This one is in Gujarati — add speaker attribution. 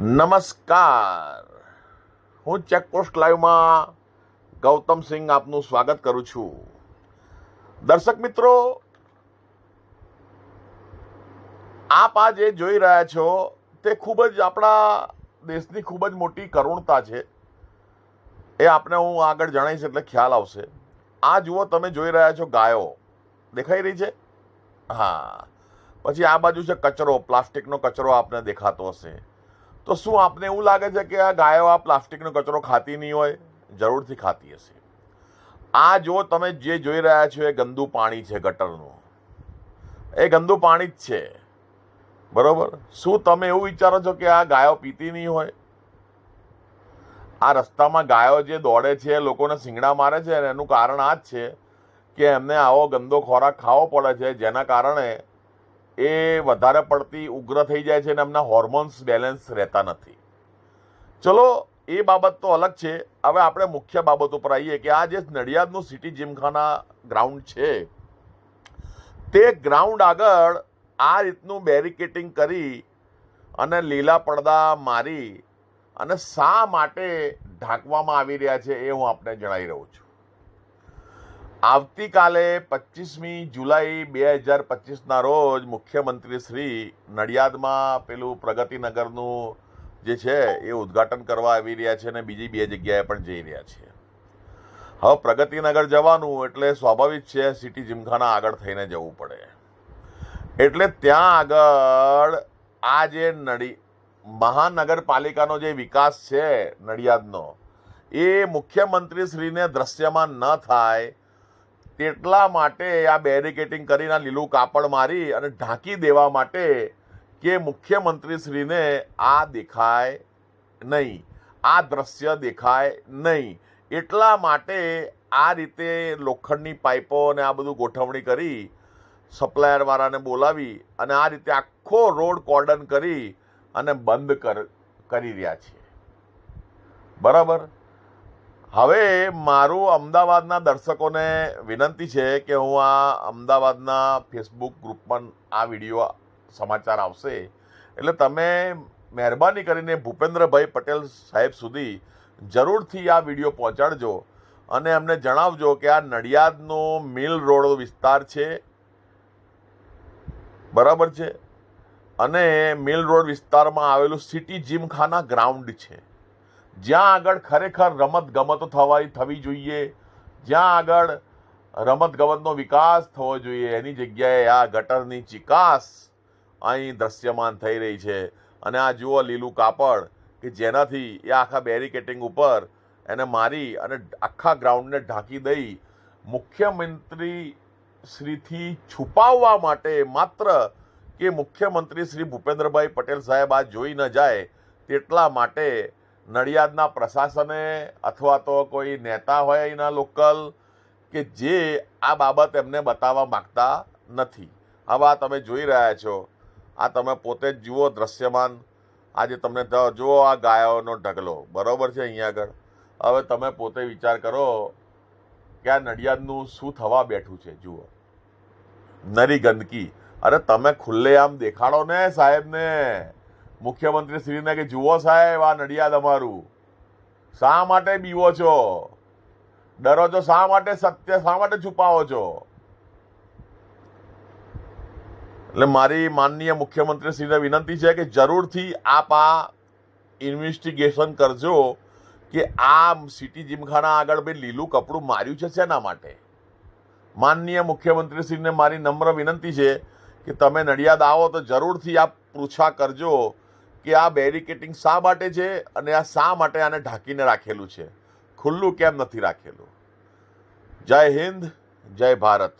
Speaker 1: નમસ્કાર. હું ચેકપોસ્ટ લાઈવમાં ગૌતમ સિંહ આપનું સ્વાગત કરું છું. દર્શક મિત્રો, આપ આ જે જોઈ રહ્યા છો, તે ખૂબ જ આપણા દેશની ખૂબ જ મોટી કરુણતા છે. એ આપને હું આગળ જણાવીશ એટલે ખ્યાલ આવશે. આ જુઓ, તમે જોઈ રહ્યા છો ગાયો. દેખાઈ રહી છે? હા. પછી આ બાજુ છે કચરો, પ્લાસ્ટિકનો કચરો આપને દેખાતો હશે. તો શું આપને એવું લાગે છે કે આ ગાયો આ પ્લાસ્ટિકનો કચરો ખાતી નહીં હોય? જરૂરથી ખાતી હશે. આ જો તમે જે જોઈ રહ્યા છો એ ગંદુ પાણી છે ગટરનું. એ ગંદુ પાણી જ છે. બરોબર? શું તમે એવું વિચારો છો કે આ ગાયો પીતી નહીં હોય? આ રસ્તામાં ગાયો જે દોડે છે, લોકોને શિંગડા મારે છે અને એનું કારણ આ જ છે કે એમને આવો ગંદો ખોરાક ખાવો પડે છે, જેના કારણે એ વધારે પડતી ઉગ્ર થઈ જાય છે અને એમના હોર્મોન્સ બેલેન્સ રહેતા નથી. ચલો, એ બાબત તો અલગ છે. હવે આપણે મુખ્ય બાબત ઉપર આવીએ કે આ જે નડિયાદનું સિટી જીમખાના ગ્રાઉન્ડ છે, તે ગ્રાઉન્ડ આગળ આ રીતનું બેરિકેટિંગ કરી અને લીલા પડદા મારી અને શા માટે ઢાંકવામાં આવી રહ્યા છે એ હું આપને જણાવી રહ્યો છું. આવતીકાલે પચીસમી જુલાઈ બે હજાર પચીસના રોજ મુખ્યમંત્રી શ્રી નડિયાદમાં પેલું પ્રગતિનગરનું જે છે એ ઉદ્ઘાટન કરવા આવી રહ્યા છે અને બીજી બે જગ્યાએ પણ જઈ રહ્યા છે. હવે પ્રગતિનગર જવાનું એટલે સ્વાભાવિક છે સિટી જીમખાના આગળ થઈને જવું પડે. એટલે ત્યાં આગળ આ જે નડી, મહાનગરપાલિકાનો જે વિકાસ છે નડિયાદનો, એ મુખ્યમંત્રીશ્રીને દ્રશ્યમાન ન થાય તેટલા માટે આ બેરિકેટિંગ કરીને લીલું કાપડ મારી અને ઢાંકી દેવા માટે કે મુખ્યમંત્રીશ્રીને આ દેખાય નહીં, આ દ્રશ્ય દેખાય નહીં. એટલા માટે આ રીતે લોખંડની પાઇપો અને આ બધું ગોઠવણી કરી સપ્લાયરવાળાને બોલાવી અને આ રીતે આખો રોડ કોર્ડન કરી અને બંધ કર, કરી રહ્યા છે બરાબર? હવે મારું અમદાવાદના દર્શકોને વિનંતી છે કે હું આ અમદાવાદના ફેસબુક ગ્રુપમાં આ વીડિયો સમાચાર આવશે. એટલે તમે મહેરબાની કરીને ભૂપેન્દ્રભાઈ પટેલ સાહેબ સુધી જરૂરથી આ વીડિયો પહોંચાડજો અને એમને જણાવજો કે આ નડિયાદનો મિલ રોડ વિસ્તાર છે. બરાબર છે? અને મિલ રોડ વિસ્તારમાં આવેલું સિટી જીમખાના ગ્રાઉન્ડ છે. જ્યાં આગળ ખરેખર રમત ગમતો થવાય થવી જોઈએ, જ્યાં આગળ રમત ગમતનો વિકાસ થવો જોઈએ, એની જગ્યાએ આ ગટરની ચિકાસ અહીં દ્રશ્યમાન થઈ રહી છે. અને આ જુઓ લીલું કાપડ કે જેનાથી એ આખા બેરિકેટિંગ ઉપર એને મારી અને આખા ગ્રાઉન્ડને ઢાંકી દઈ મુખ્યમંત્રી શ્રીથી છુપાવવા માટે માત્ર કે મુખ્યમંત્રી શ્રી ભૂપેન્દ્રભાઈ પટેલ સાહેબ આ જોઈ ન જાય, તેટલા માટે નડિયાદના પ્રશાસને અથવા તો કોઈ નેતા હોય અહીંના લોકલ કે જે આ બાબત એમને બતાવવા માગતા નથી. હવે આ તમે જોઈ રહ્યા છો. આ તમે પોતે જ જુઓ દ્રશ્યમાન. આજે તમને જુઓ આ ગાયોનો ઢગલો. બરાબર છે અહીંયા આગળ. હવે તમે પોતે વિચાર કરો કે આ નડિયાદનું શું થવા બેઠું છે, જુઓ. નરી ગંદકી. અરે તમે ખુલ્લેઆમ દેખાડો ને સાહેબને. મુખ્યમંત્રી શ્રીને કે, જુઓ સાહેબ, આ નડિયાદ અમારું. શા માટે બીવો છો? ડરો છો? શા માટે સત્ય, શા માટે છુપાવો છો? એટલે મારી માનનીય મુખ્યમંત્રી શ્રીને વિનંતી છે કે, જરૂરથી આપ આ ઇન્વેસ્ટિગેશન કરજો કે આ સિટી જીમખાના આગળ ભાઈ લીલું કપડું માર્યું છે શેના માટે? માનનીય મુખ્યમંત્રી શ્રીને મારી નમ્ર વિનંતી છે કે, તમે નડિયાદ આવો તો જરૂરથી આપ પૃચ્છા કરજો કે આ બેરિકેટિંગ શા માટે છે અને આ શા માટે આને ઢાંકીને રાખેલું છે? ખુલ્લું કેમ નથી રાખેલું? જય હિન્દ, જય ભારત.